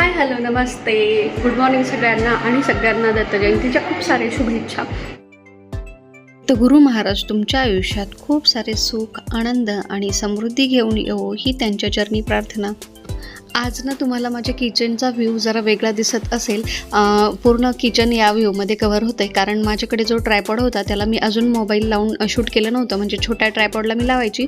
हाय hello नमस्ते. Good morning सगळ्यांना आणि सगळ्यांना दत्त जयंतीच्या खूप साऱ्या शुभेच्छा. तर गुरु महाराज तुमच्या आयुष्यात खूप सारे सुख आनंद आणि समृद्धी घेऊन येवो ही त्यांच्या चरणी प्रार्थना. आज ना तुम्हाला माझ्या किचनचा व्ह्यू जरा वेगळा दिसत असेल. पूर्ण किचन या व्ह्यूमध्ये कवर होतं आहे कारण माझ्याकडे जो ट्रायपॉड होता त्याला मी अजून मोबाईल लावून शूट केलं नव्हतं. म्हणजे छोट्या ट्रायपॉडला मी लावायची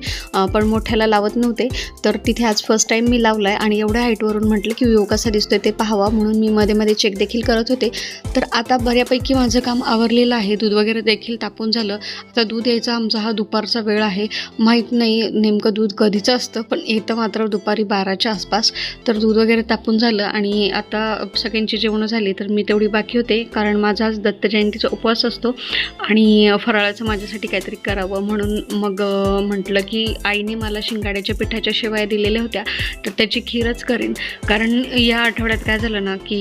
पण मोठ्याला लावत नव्हते. तर तिथे आज फर्स्ट टाईम मी लावला आहे आणि एवढ्या हाईटवरून म्हटलं की व्ह्यू कसा दिसतोय ते पाहावा. म्हणून मी मध्ये मध्ये चेक देखील करत होते. तर आता बऱ्यापैकी माझं काम आवरलेलं आहे. दूध वगैरे देखील तापून झालं. आता दूध यायचा आमचा हा दुपारचा वेळ आहे. माहीत नाही नेमकं दूध कधीचं असतं पण येतं मात्र दुपारी बाराच्या आसपास. तर दूध वगैरे तापून झालं आणि आता सगळ्यांची जेवणं झाली तर मी तेवढी बाकी होते. कारण माझा आज दत्त जयंतीचा उपवास असतो आणि फराळाचं माझ्यासाठी काहीतरी करावं म्हणून मग म्हटलं की आईने मला शिंगाड्याच्या पिठाच्या शेवाया दिलेल्या होत्या तर त्याची खीरच करेन. कारण या आठवड्यात काय झालं ना की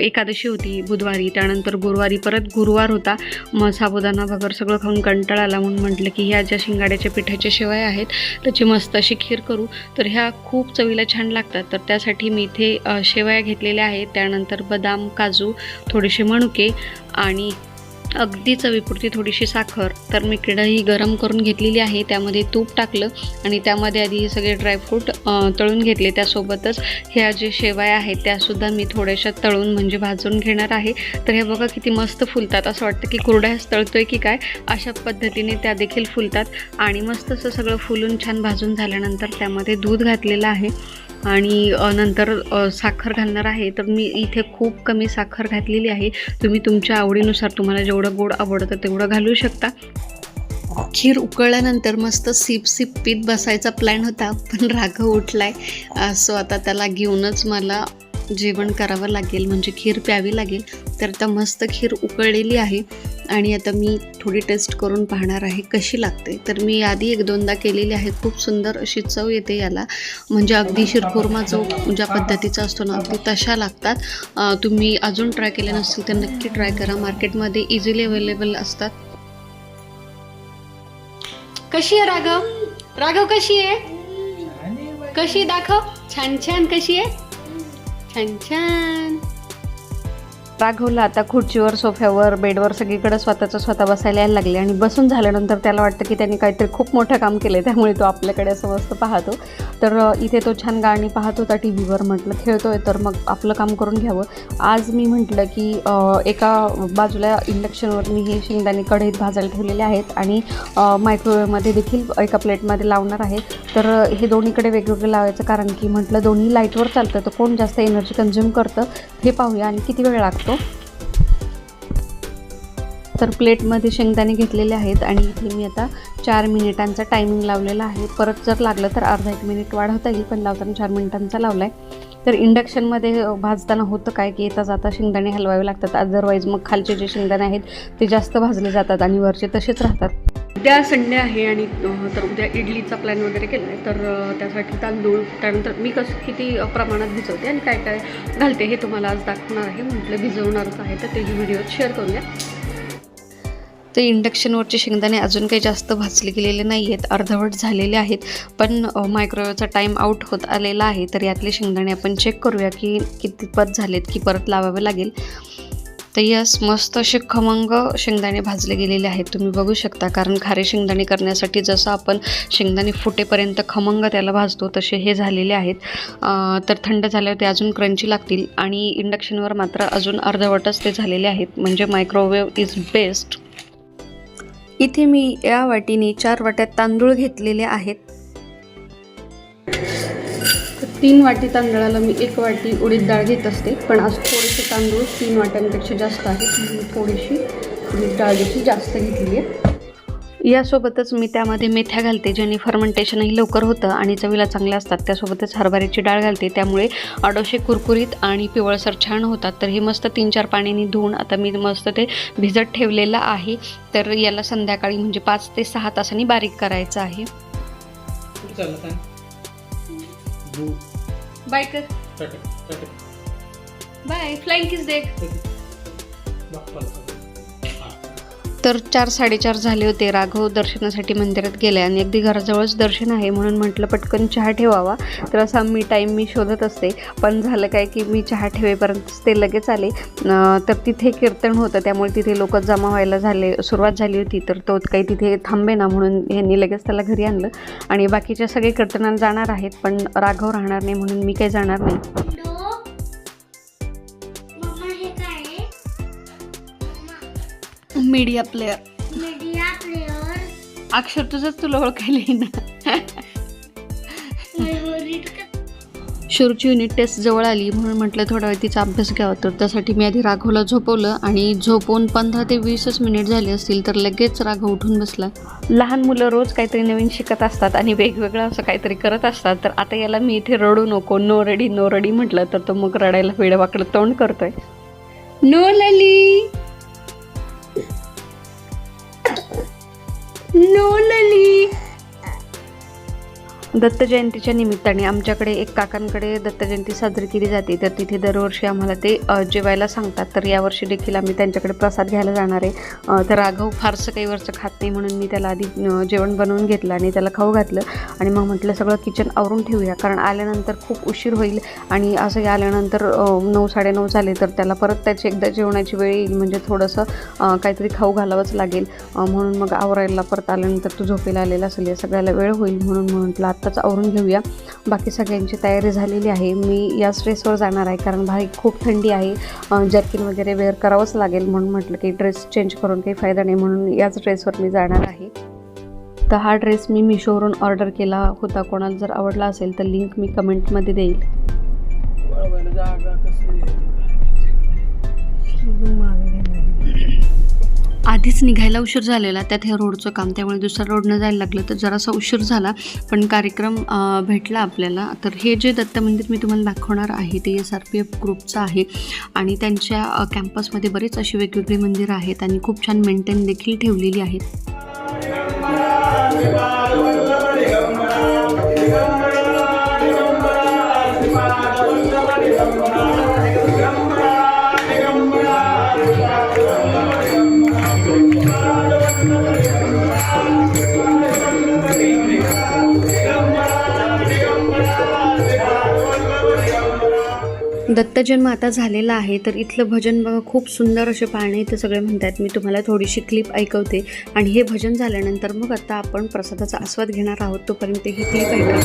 एकादशी होती बुधवारी त्यानंतर गुरुवारी परत गुरुवार होता. मग साबुदाणा वगैरे सगळं खाऊन कंटाळा आला म्हणून म्हटलं की ह्या ज्या शिंगाड्याच्या पिठाच्या शेवाया आहेत त्याची मस्त अशी खीर करू. तर ह्या खूप चवीला छान लागतात. तर त्यासाठी मी इथे शेवया घेतलेल्या आहेत. त्यानंतर बदाम काजू थोडेसे मणुके आणि अगदी चवीपुरती थोडीशी साखर. तर मी कढई गरम करून घेतलेली आहे. त्यामध्ये तूप टाकलं आणि त्यामध्ये आधी हे सगळे ड्रायफ्रूट तळून घेतले. त्यासोबतच ह्या जे शेवाया आहेत त्यासुद्धा मी थोड्याशा तळून म्हणजे भाजून घेणार आहे. तर हे बघा किती मस्त फुलतात. असं वाटतं की कुरड्यास तळतोय की काय? अशा पद्धतीने त्या देखील फुलतात. आणि मस्त असं सगळं फुलून छान भाजून झाल्यानंतर त्यामध्ये दूध घातलेलं आहे. आणि नंतर साखर घालणार आहे. तर मी इथे खूप कमी साखर घातलेली आहे. तुम्ही तुमच्या आवडीनुसार तुम्हाला जेवढं गोड आवडतं तेवढं घालू शकता. खीर उकळल्यानंतर मस्त सिप सिप पीत बसायचा प्लॅन होता पण राघव उठलाय. सो आता त्याला घेऊनच मला जेवण करावं लागेल म्हणजे खीर प्यावी लागेल. तर आता मस्त खीर उकळलेली आहे आणि आता मी थोडी टेस्ट करून पाहणार आहे कशी लागते. तर मी आधी एक दोनदा केलेली आहे खूप सुंदर अशी चव येते याला. म्हणजे अगदी शिरखुर्मा जो ज्या पद्धतीचा असतो ना अगदी तशा लागतात. तुम्ही अजून ट्राय केले नसतील तर नक्की ट्राय करा. मार्केटमध्ये इझिली अवेलेबल असतात. कशी आहे राघव? राघव कशी आहे? कशी आहे? दाखव. छान छान कशी आहे? छान छान राघवला आता खुर्चीवर सोफ्यावर बेडवर सगळीकडे स्वतःचं स्वतः बसायला यायला लागले आणि बसून झाल्यानंतर त्याला वाटतं की त्यांनी काहीतरी खूप मोठं काम केलं आहे त्यामुळे तो आपल्याकडे असं मस्त पाहतो. तर इथे तो छान गाणी पाहत होता टी व्हीवर म्हटलं खेळतो आहे तर मग आपलं काम करून घ्यावं. आज मी म्हटलं की एका बाजूला इंडक्शनवर मी हे शेंगदाणे कढईत भाजायला ठेवलेले आहेत आणि मायक्रोवेवमध्ये देखील एका प्लेटमध्ये लावणार आहे. तर हे दोन्हीकडे वेगवेगळे लावायचं कारण की म्हटलं दोन्ही लाईटवर चालतं तर कोण जास्त एनर्जी कन्झ्युम करतं हे पाहूया आणि किती वेळ लागतो. तर प्लेटमध्ये शेंगदाणे घेतलेले आहेत आणि इथे मी आता चार मिनिटांचा टायमिंग लावलेला आहे. परत जर लागलं तर अर्धा एक मिनिट वाढवता येईल पण लावताना चार मिनिटांचा लावला आहे तर इंडक्शनमध्ये भाजताना होतं काय की येता जाता शेंगदाणे हलवावे लागतात. अदरवाईज मग खालचे जे शेंगदाणे आहेत ते जास्त भाजले जातात आणि वरचे तसेच राहतात. उद्या संडे आहे आणि तर उद्या इडलीचा प्लॅन वगैरे केला आहे तर त्यासाठी तांदूळ त्यानंतर मी कसं किती प्रमाणात भिजवते आणि काय काय घालते हे तुम्हाला आज दाखवणार आहे. म्हटलं भिजवणारच आहे तर तेही व्हिडिओ शेअर करूया. ते इंडक्शनवरचे शेंगदाणे अजून काही जास्त भाजले गेलेले नाही आहेत अर्धवट झालेले आहेत पण मायक्रोवेव्हचा मायक्रोवेवचा टाईम आऊट होत आलेला आहे. तर यातले शेंगदाणे आपण चेक करूया की कितपत झालेत की परत लावावे लागेल. तर यस मस्त असे खमंग शेंगदाणे भाजले गेलेले आहेत. तुम्ही बघू शकता कारण खारे शेंगदाणे करण्यासाठी जसं आपण शेंगदाणे फुटेपर्यंत खमंग त्याला भाजतो तसे हे झालेले आहेत. तर थंड झाल्यावर ते अजून क्रंची लागतील आणि इंडक्शनवर मात्र अजून अर्धवटच ते झालेले आहेत. म्हणजे मायक्रोवेव इज बेस्ट इथे मी या वाटीने चार वाट्यात तांदूळ घेतलेले आहेत. तीन वाटी तांदळाला मी एक वाटी उडीद डाळ घेत असते. पण आज थोडेसे तांदूळ तीन वाट्यांपेक्षा जास्त आहेत. म्हणून थोडीशी उडीद डाळ देखील जास्त घेतली आहे यासोबतच मी त्यामध्ये मेथ्या घालते. ज्याने फर्मेंटेशनही लवकर होतं आणि चवीला चांगल्या असतात त्यासोबतच हरभऱ्याची डाळ घालते. त्यामुळे अडोशे कुरकुरीत आणि पिवळसर छान होतात. तर हे मस्त तीन चार पाण्याने धुवून आता मी मस्त ते भिजत ठेवलेलं आहे. तर याला संध्याकाळी म्हणजे पाच ते सहा तासांनी बारीक करायचं आहे. बाय कर बाय फ्लाईंग किस दे बाप्पाला हां तर चार साडेचार झाले होते. राघव दर्शनासाठी मंदिरात गेले आणि अगदी घराजवळच दर्शन आहे म्हणून म्हटलं पटकन चहा ठेवावा. तर असा मी टाईम मी शोधत असते. पण झालं काय की मी चहा ठेवेपर्यंत ते लगेच आले. तर तिथे कीर्तन होतं. त्यामुळे तिथे लोक जमा व्हायला झाले सुरुवात झाली होती. तर तो काही तिथे थांबे ना म्हणून यांनी लगेच त्याला घरी आणलं. आणि बाकीच्या सगळे कीर्तनाला जाणार आहेत पण राघव राहणार नाही म्हणून मी काही जाणार नाही. मीडिया प्लेअर मीडिया प्लेअर अक्षर तुझंच तुला ओळखायला ना शुरूची युनिट टेस्ट जवळ आली म्हणून म्हटलं थोडा वेळ तिचा अभ्यास घ्यावा. तर त्यासाठी मी आधी राघवला झोपवलं आणि झोपवून पंधरा ते वीसच मिनिट झाले असतील तर लगेच राघव उठून बसला. लहान मुलं रोज काहीतरी नवीन शिकत असतात आणि वेगवेगळं असं काहीतरी करत असतात. तर आता याला मी इथे रडू नको नो रेडी नो रेडी म्हटलं तर तो मग रडायला वेडवाकडं तोंड करतोय. नो लली! नो लली दत्त जयंतीच्या निमित्ताने आमच्याकडे एक काकांकडे दत्त जयंती साजरी केली जाते. तर तिथे दरवर्षी आम्हाला ते जेवायला सांगतात. तर यावर्षी देखील आम्ही त्यांच्याकडे प्रसाद घ्यायला जाणार आहे. तर राघव फारसं काही वरचं खात नाही म्हणून मी त्याला आधी जेवण बनवून घेतलं आणि त्याला खाऊ घातलं. आणि मग म्हटलं सगळं किचन आवरून ठेवूया. कारण आल्यानंतर खूप उशीर होईल आणि असं आल्यानंतर नऊ साडेनऊ झाले तर त्याला परत त्याची एकदा जेवणाची वेळ येईल. म्हणजे थोडंसं काहीतरी खाऊ घालावंच लागेल. म्हणून मग आवरायला परत आल्यानंतर तू झोपेला आलेला असेल. या सगळ्याला वेळ होईल म्हणून म्हटलं आत्ताच आवरून घेऊया. बाकी सगळ्यांची तयारी झालेली आहे. मी या ड्रेसवर जाणार आहे कारण भाई खूप थंडी आहे. जर्किन वगैरे वेअर करावंच लागेल म्हणून म्हटलं की ड्रेस चेंज करून काही फायदा नाही म्हणून याच ड्रेसवर मी जाणार आहे. तर हा ड्रेस मी मिशोवरून ऑर्डर केला होता. कोणाला जर आवडला असेल तर लिंक मी कमेंटमध्ये देईल. आधीच निघायला उशीर झालेला त्यात हे रोडचं काम त्यामुळे दुसऱ्या रोडनं जायला लागलं तर जरासा उशीर झाला. पण कार्यक्रम भेटला आपल्याला. तर हे जे दत्त मंदिर मी तुम्हाला दाखवणार आहे ते एस आर पी एफ ग्रुपचं आहे. आणि त्यांच्या कॅम्पसमध्ये बरेच अशी वेगवेगळी मंदिरं आहेत आणि खूप छान मेंटेन देखील ठेवलेली आहेत. दत्तजन्म आता झालेला आहे तर इथलं भजन बघा खूप सुंदर असे पाळणे इथे सगळे म्हणतात मी तुम्हाला थोडीशी क्लिप ऐकवते. आणि हे भजन झाल्यानंतर मग आता आपण प्रसादाचा आस्वाद घेणार आहोत तोपर्यंत ही क्लिप ऐका.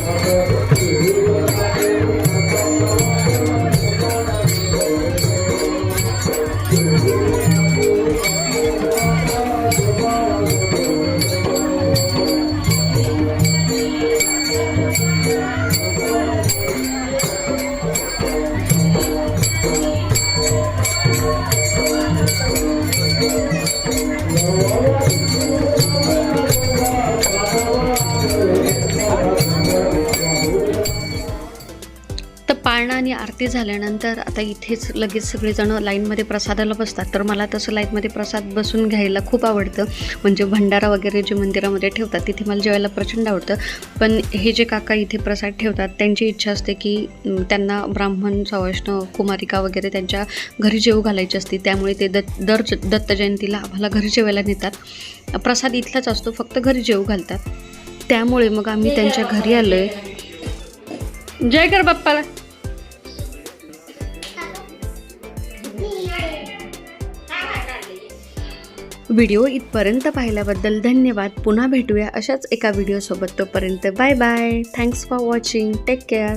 आणि आरती झाल्यानंतर आता इथेच लगेच सगळेजण लाईनमध्ये प्रसादाला बसतात. तर मला तसं लाईनमध्ये प्रसाद बसून घ्यायला खूप आवडतं. म्हणजे भंडारा वगैरे जे मंदिरामध्ये ठेवतात तिथे मला जेवायला प्रचंड आवडतं. पण हे जे काका इथे प्रसाद ठेवतात त्यांची इच्छा असते की त्यांना ब्राह्मण सवैष्णव कुमारिका वगैरे त्यांच्या घरी जेवू घालायची असते. त्यामुळे ते दत्त दर दत्त जयंतीला आम्हाला घरी जेवायला नेतात. प्रसाद इथलाच असतो फक्त घरी जेवू घालतात. त्यामुळे मग आम्ही त्यांच्या घरी आलो आहे जय कर बाप्पाला. व्हिडिओ इथपर्यंत पाहिल्याबद्दल धन्यवाद. पुन्हा भेटूया अशाच एका व्हिडिओसोबत तोपर्यंत bye bye. Thanks for watching take care